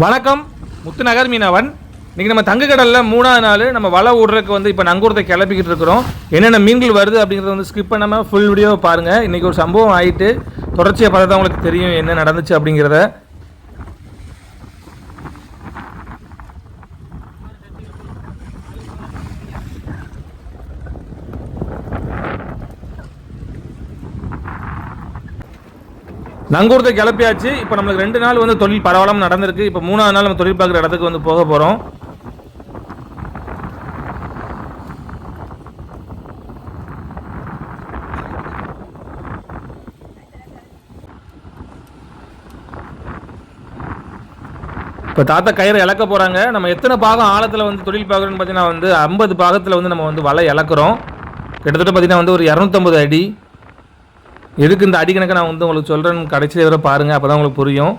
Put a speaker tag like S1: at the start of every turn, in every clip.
S1: வணக்கம். முத்துநகர் மீனவன். இன்றைக்கி நம்ம தங்கக்கடலில் மூணாவது நாள் நம்ம வலை விடுறதுக்கு வந்து இப்போ நங்கூரத்தை கிளப்பிக்கிட்டு இருக்கிறோம். என்னென்ன மீன்கள் வருது அப்படிங்கிறத வந்து ஸ்கிப் பண்ணாமல் ஃபுல் வீடியோ பாருங்கள் இன்றைக்கி ஒரு சம்பவம் ஆயிட்டு தொடர்ச்சியாக பார்த்தா தான் உங்களுக்கு தெரியும் என்ன நடந்துச்சு அப்படிங்கிறத. நங்கூரத்தை கிளப்பியாச்சு. இப்போ நம்மளுக்கு ரெண்டு நாள் வந்து தொழில் பரவலாமல் நடந்திருக்கு. இப்போ மூணாவது நாள் நம்ம தொழில் பார்க்குற இடத்துக்கு வந்து போக போகிறோம் இப்போ தாத்தா கயிறு இழக்க போகிறாங்க நம்ம எத்தனை பாகம் ஆழத்தில் வந்து தொழில் பார்க்குறோன்னு பார்த்தீங்கன்னா வந்து ஐம்பது பாகத்தில் வந்து நம்ம வந்து வலை இழக்கிறோம். கிட்டத்தட்ட பார்த்தீங்கன்னா வந்து ஒரு இரநூத்தம்பது அடி. எதுக்கு இந்த அடி கணக்கை நான் வந்து உங்களுக்கு சொல்கிறேன் கடைசியில் வர பாருங்கள் அப்போ தான் உங்களுக்கு புரியும்.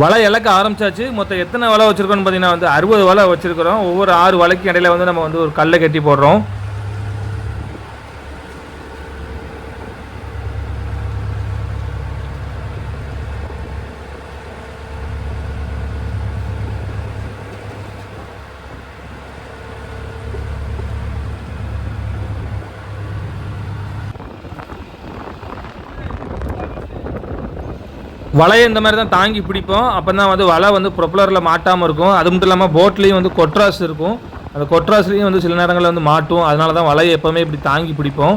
S1: வலை இலக்க ஆரம்பிச்சாச்சு. மொத்தம் எத்தனை வலை வச்சுருக்கோன்னு பார்த்தீங்கன்னா வந்து அறுபது வலை வச்சுருக்கிறோம். ஒவ்வொரு ஆறு வலைக்கு இடையில வந்து நம்ம வந்து ஒரு கல்லை கட்டி போடுறோம். வலையை இந்த மாதிரி தான் தாங்கி பிடிப்போம். அப்போ தான் வந்து வலை வந்து ப்ரொப்பலரில் மாட்டாமல் இருக்கும். அது மட்டும் இல்லாமல் போட்லேயும் வந்து கொட்ராஸ் இருக்கும். அந்த கொட்ராஸ்லேயும் வந்து சில நேரங்களில் வந்து மாட்டும். அதனால தான் வலையை எப்போவுமே இப்படி தாங்கி பிடிப்போம்.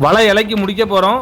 S1: வலை இலைக்கு முடிக்க போகிறோம்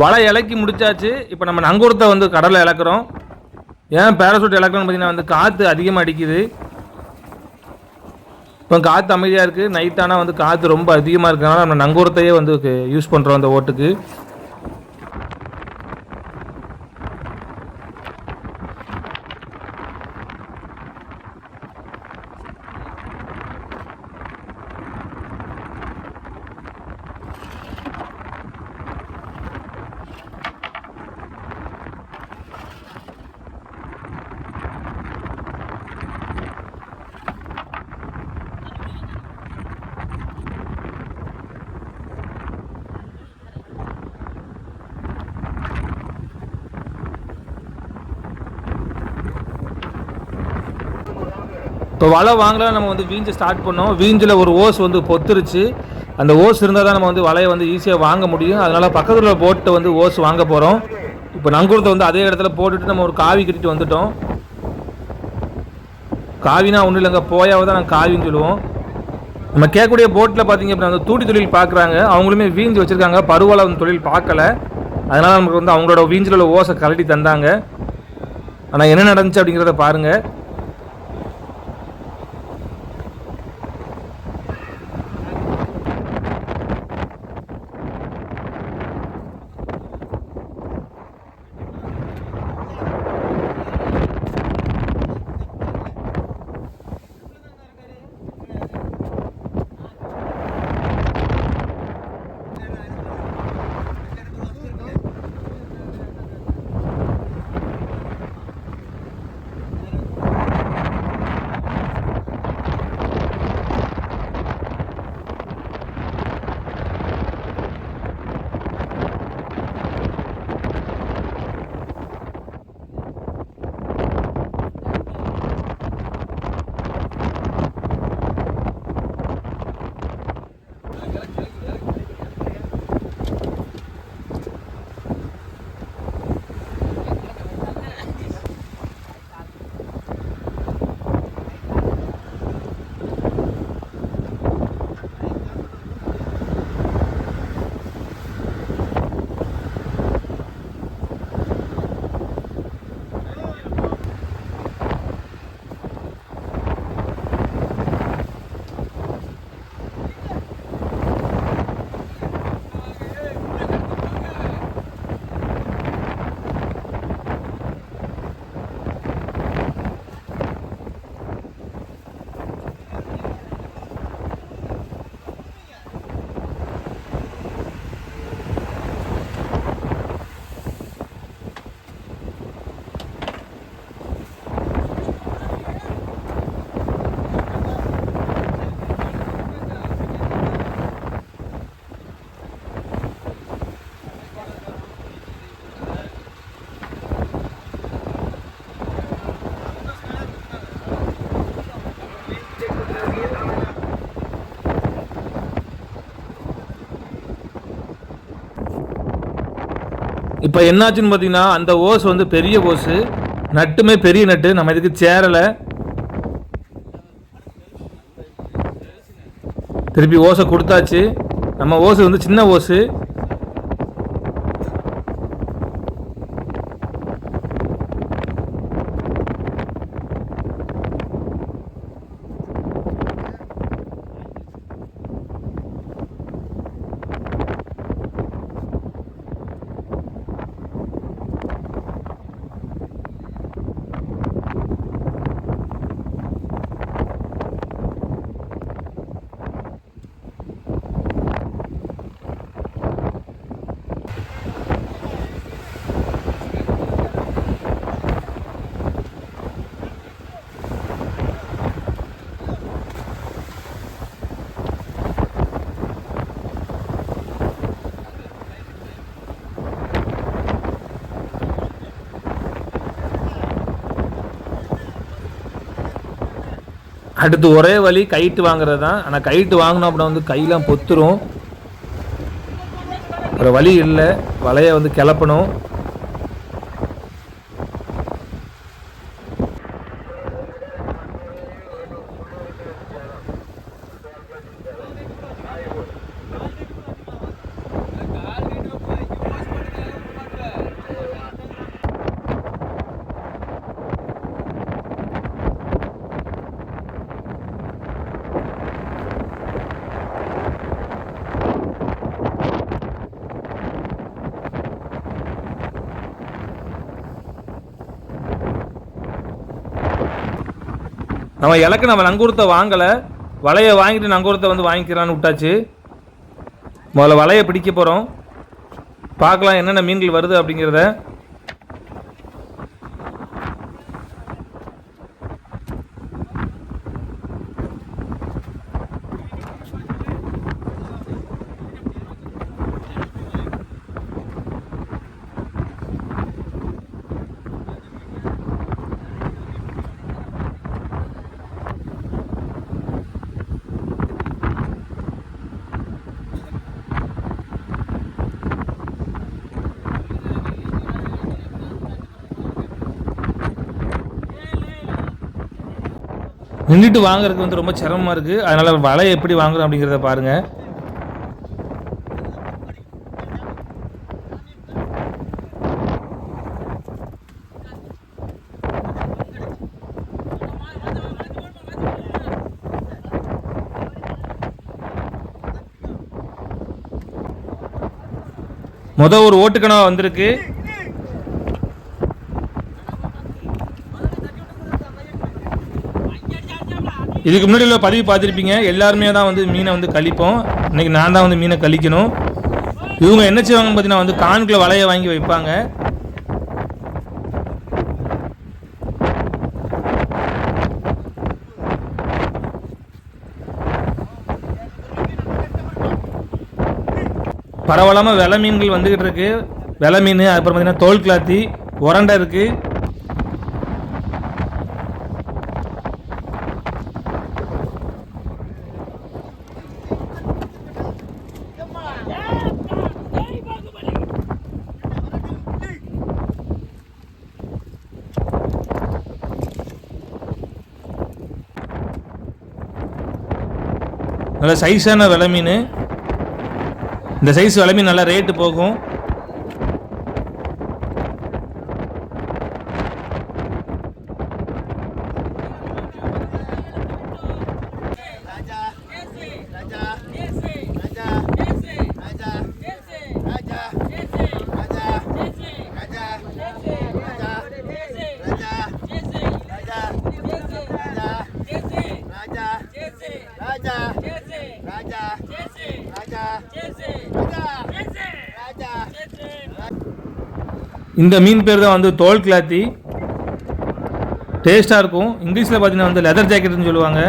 S1: வலை இலக்கி முடிச்சாச்சு. இப்போ நம்ம நங்கூரத்தை வந்து கடலில் இழக்கிறோம். ஏன் பேராசூட் இழக்கிறோம்னு பார்த்தீங்கன்னா வந்து காற்று அதிகமாக அடிக்குது. இப்போ காற்று அமைதியாக இருக்குது நைட்டானால் வந்து காற்று ரொம்ப அதிகமாக இருக்கிறனால நம்ம நங்கூரத்தையே வந்து யூஸ் பண்ணுறோம் அந்த ஓட்டுக்கு. இப்போ வலை வாங்கலாம் நம்ம வந்து வீஞ்சை ஸ்டார்ட் பண்ணோம். வீஞ்சில் ஒரு ஓஸ் வந்து பொத்துருச்சு. அந்த ஓஸ் இருந்தால் தான் நம்ம வந்து வலையை வந்து ஈஸியாக வாங்க முடியும். அதனால் பக்கத்தில் உள்ள போட்டை வந்து ஓஸ் வாங்க போகிறோம் இப்போ நங்கூரத்தை வந்து அதே இடத்துல போட்டுட்டு நம்ம ஒரு காவி கட்டிட்டு வந்துட்டோம். காவினா ஒன்றும் இல்லைங்க. போயாவை தான் நாங்கள் காவின்னு சொல்லுவோம். நம்ம கேட்கக்கூடிய போட்டில் பார்த்தீங்க அப்படின்னா வந்து தூட்டி தொழில் பார்க்குறாங்க அவங்களுமே வீஞ்சு வச்சுருக்காங்க. பருவால வந்து தொழில் பார்க்கல அதனால் நமக்கு வந்து அவங்களோட வீஞ்சில் உள்ள ஓசை கழட்டி தந்தாங்க. ஆனால் என்ன நடந்துச்சு அப்படிங்கிறத பாருங்கள் இப்போ என்னாச்சுன்னு பார்த்தீங்கன்னா அந்த ஓஸ் வந்து பெரிய ஓஸு. நட்டுமே பெரிய நட்டு. நம்ம இதுக்கு சேரலை. திருப்பி ஓசை கொடுத்தாச்சு. நம்ம ஓசு வந்து சின்ன ஓசு அடுத்து ஒரே வழி கைட்டு வாங்குறது தான். ஆனால் கைட்டு வாங்கினோம் அப்படின்னா வந்து கையெல்லாம் பொத்துரும். ஒரு வழி இல்லை. வலையை வந்து கிளப்பணும். நம்ம இலக்கு நம்ம நங்கூரத்தை வாங்கலை. வலையை வாங்கிட்டு நங்கூரத்தை வந்து வாங்கிக்கிறான்னு விட்டாச்சு. முதல்ல வலையை பிடிக்க போகிறோம் பார்க்கலாம் என்னென்ன மீன்கள் வருது அப்படிங்கிறத. நின்றுட்டு வாங்குறதுக்கு வந்து ரொம்ப சிரமமாக இருக்குது அதனால் வலையை எப்படி வாங்குறோம் அப்படிங்கிறத பாருங்கள் மொதல் ஒரு ஓட்டுக்கணவா வந்திருக்கு. இதுக்கு முன்னாடி உள்ள பதிவு பார்த்துருப்பீங்க. எல்லாருமே தான் வந்து மீனை வந்து கழிப்போம். இன்னைக்கு நான் தான் வந்து மீனை கழிக்கணும். இவங்க என்ன செய்வாங்கன்னு பார்த்தீங்கன்னா வந்து கான்குள்ள வலையை வாங்கி வைப்பாங்க. பரவலாமல் வெலை மீன்கள் வந்துக்கிட்டு இருக்கு. வெலை மீன் அப்புறம் பார்த்தீங்கன்னா தோல் கிளாத்தி உரண்டை இருக்குது நல்ல சைஸான விலை மீன். இந்த சைஸ் விலை மீன் நல்லா ரேட்டு போகும். இந்த மீன் பேர் தான் வந்து தோல் கிளாத்தி. டேஸ்ட்டாக இருக்கும். இங்கிலீஷில் பார்த்தீங்கன்னா வந்து லெதர் ஜாக்கெட்னு சொல்லுவாங்க.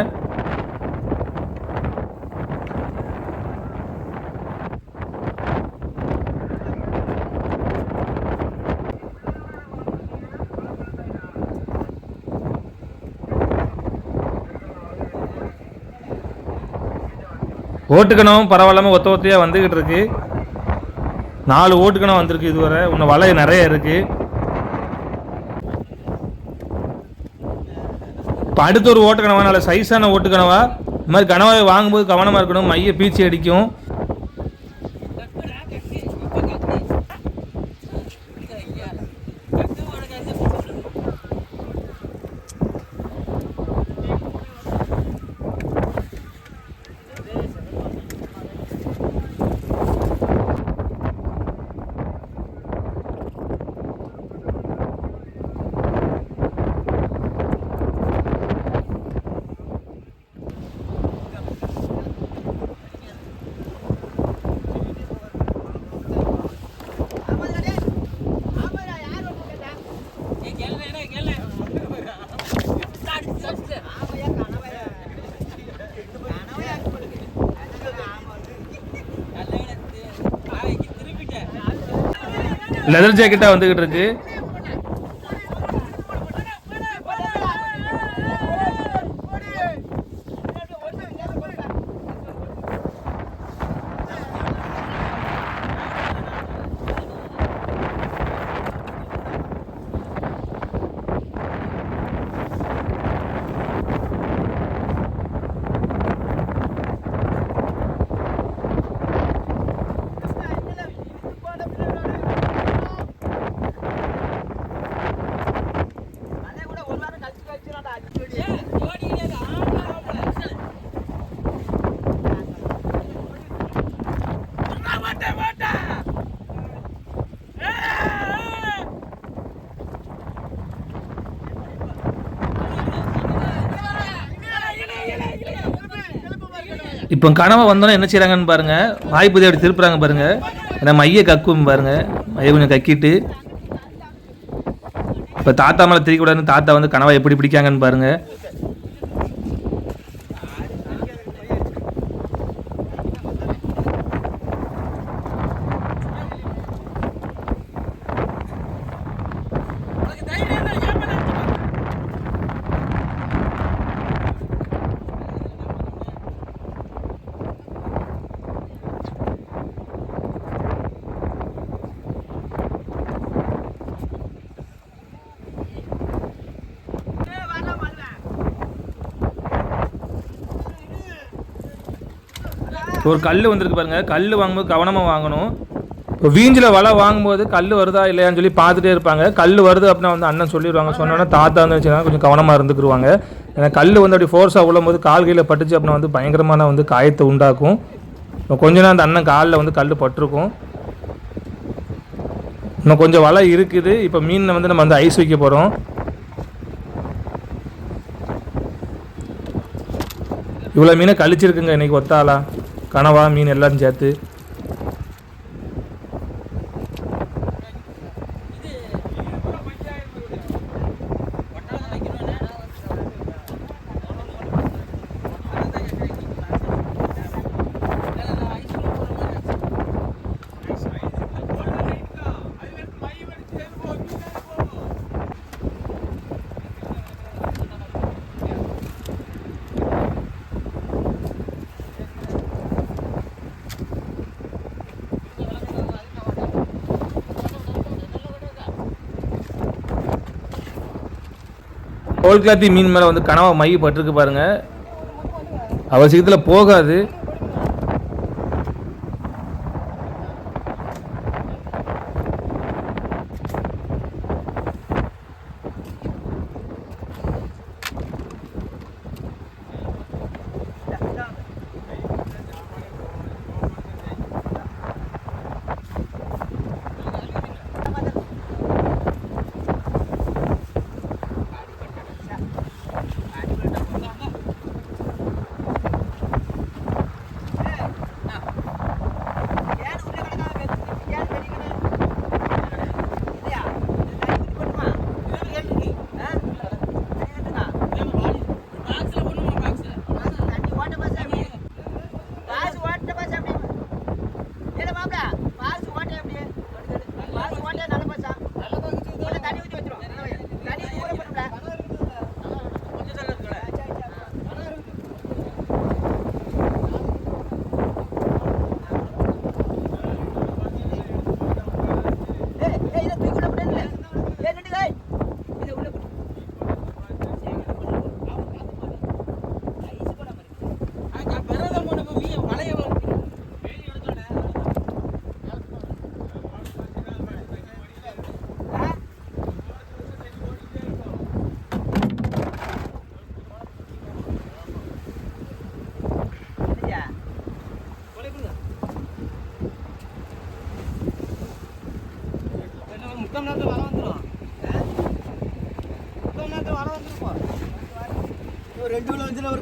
S1: ஓட்டுக்கணும் பரவாயில்லாமல் ஒத்த ஒத்தையாக வந்துக்கிட்டு இருக்கு. நாலு ஓட்டுக்கணும் வந்திருக்கு இதுவரை. இன்னும் வலை நிறைய இருக்கு. இப்போ அடுத்த ஒரு ஓட்டுக்கணவா நல்ல சைஸான ஓட்டுக்கணவா இந்த மாதிரி கனவாவை வாங்கும்போது கவனமாக இருக்கணும். மைய பீச்சி அடிக்கும். லெதர் ஜாக்கெட்டாக வந்துக்கிட்டு இருக்கு. இப்போ கனவை வந்தோன்னே என்ன செய்கிறாங்கன்னு பாருங்கள் வாய்ப்பு அப்படி திருப்புறாங்க பாருங்கள் ஏன்னா மைய கக்கும் பாருங்கள் மைய கொஞ்சம் கக்கிட்டு. இப்போ தாத்தா மேலே திரிக்கூடாதுன்னு தாத்தா வந்து கனவை எப்படி பிடிக்காங்கன்னு பாருங்கள் ஒரு கல் வந்திருக்கு பாருங்க. கல் வாங்கும்போது கவனமாக வாங்கணும். இப்போ வீஞ்சில் வலை வாங்கும்போது கல் வருதா இல்லையான்னு சொல்லி பார்த்துட்டே இருப்பாங்க. கல் வருது அப்படின்னா வந்து அண்ணன் சொல்லிடுவாங்க. சொன்னோன்னே தாத்தா வந்து வச்சுன்னா கொஞ்சம் கவனமாக இருந்துக்குருவாங்க. ஏன்னா கல் வந்து அப்படி ஃபோர்ஸாக விழும்போது கால் கையில் பட்டுச்சு அப்படின்னா வந்து பயங்கரமான வந்து காயத்தை உண்டாக்கும். இப்போ கொஞ்ச நேரம் அந்த அண்ணன் காலில் வந்து கல் பட்டிருக்கும். இன்னும் கொஞ்சம் வலை இருக்குது. இப்போ மீனை வந்து நம்ம வந்து ஐஸ் வைக்க போகிறோம் இவ்வளோ மீனை கழிச்சிருக்குங்க இன்னைக்கு ஒத்தாளா? கனவா மீன் எல்லாரும் சேர்த்து கோல் கிளாத்தி மீன் மேலே வந்து கனவா மையப்பட்டிருக்கு பாருங்கள் பாருங்க. அவசியத்தில் போகாது.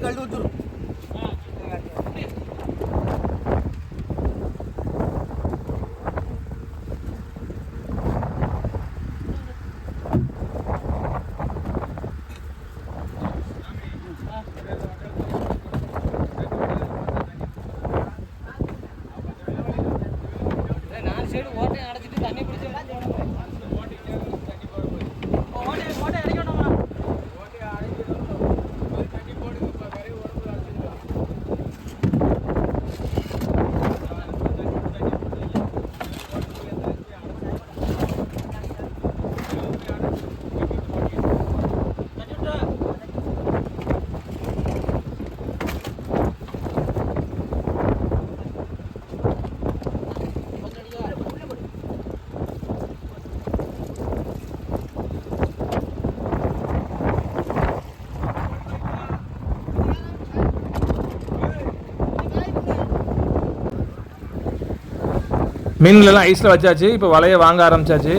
S2: ரெண்டு
S1: மீன்களெல்லாம் ஐஸில் வச்சாச்சு இப்போ வலையை வாங்க ஆரம்பிச்சாச்சு.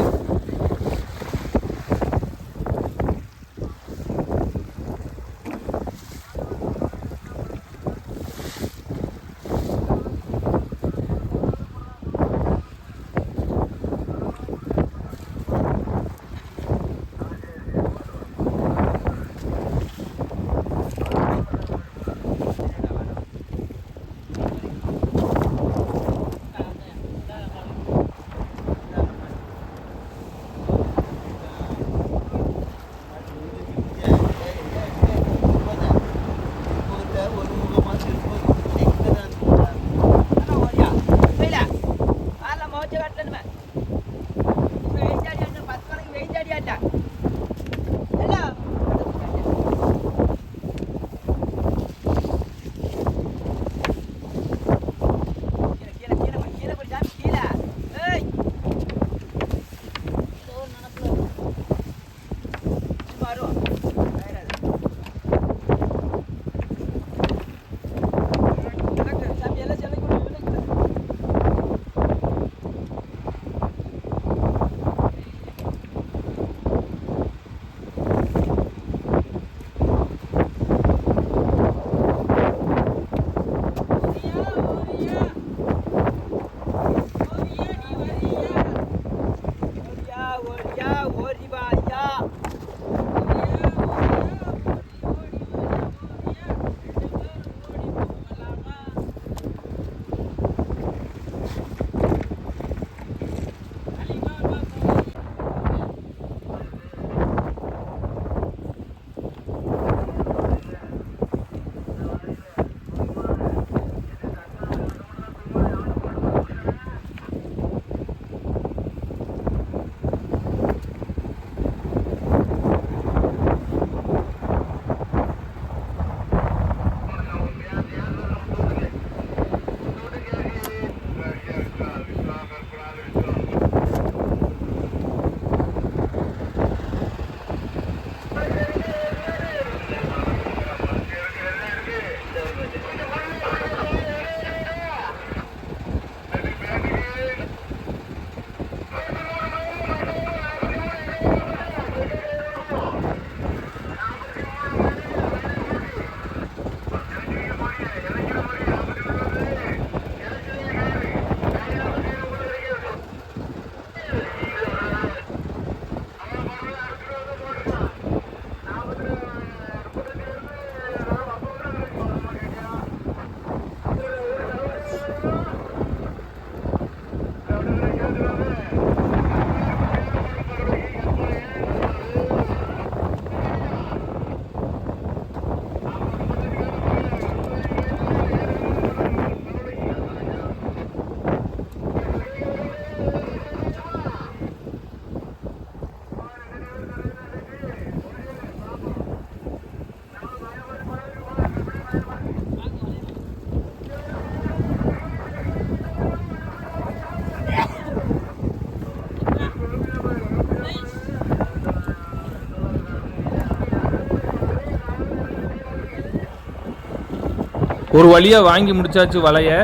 S2: ஒரு
S1: வழியாக வாங்கி முடிச்சாச்சு வலையை.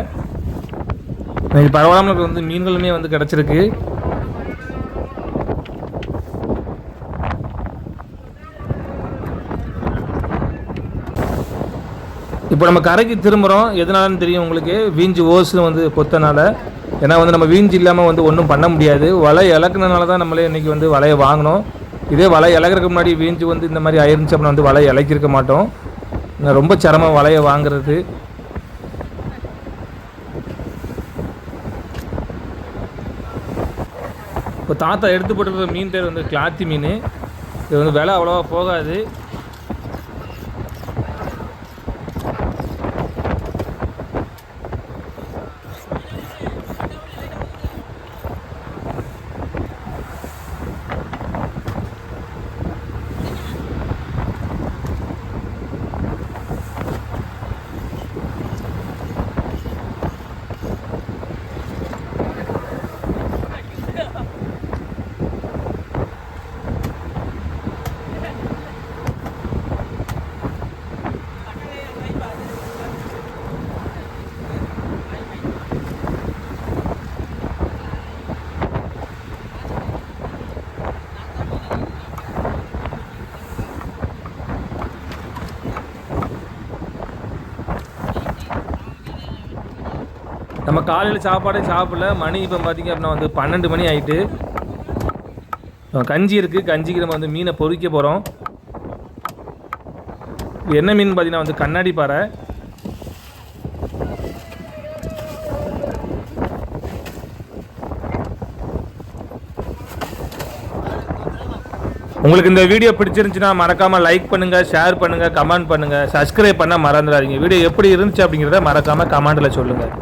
S1: இன்னைக்கு பரவாயில்லாமல் வந்து மீன்களுமே வந்து கிடச்சிருக்கு. இப்போ நம்ம கரைக்கு திரும்புகிறோம் எதனாலன்னு தெரியும் உங்களுக்கு? வீஞ்சு ஓசு வந்து கொத்தனால. ஏன்னா வந்து நம்ம வீஞ்சு இல்லாமல் வந்து ஒன்றும் பண்ண முடியாது. வலை இலக்குனனால தான் நம்மளே இன்னைக்கு வந்து வலையை வாங்கினோம். இதே வலை இழக்கிறதுக்கு முன்னாடி வீஞ்சு வந்து இந்த மாதிரி ஆயிருந்துச்சு அப்படின்னா வந்து வலை இலக்கிருக்க மாட்டோம். ரொம்ப சிரமம் வலையை வாங்குறது. இப்போ தாத்தா எடுத்து போட்டுருக்க மீன் பேர் வந்து கிளாத்தி மீன். இது வந்து விலை அவ்வளோவா போகாது. நம்ம காலையில் சாப்பாடே சாப்பிடல. மணி இப்போ பார்த்திங்க அப்படின்னா வந்து பன்னெண்டு மணி ஆயிட்டு. கஞ்சி இருக்குது கஞ்சிக்கு நம்ம வந்து மீனை பொறிக்க போகிறோம் என்ன மீன் பார்த்தீங்கன்னா வந்து கண்ணாடி பாறை. உங்களுக்கு இந்த வீடியோ பிடிச்சிருந்துச்சுன்னா மறக்காமல் லைக் பண்ணுங்கள் ஷேர் பண்ணுங்கள் கமெண்ட் பண்ணுங்கள் சப்ஸ்கிரைப் பண்ண மறந்துடாதீங்க. வீடியோ எப்படி இருந்துச்சு அப்படிங்கிறத மறக்காமல் கமெண்டில் சொல்லுங்கள்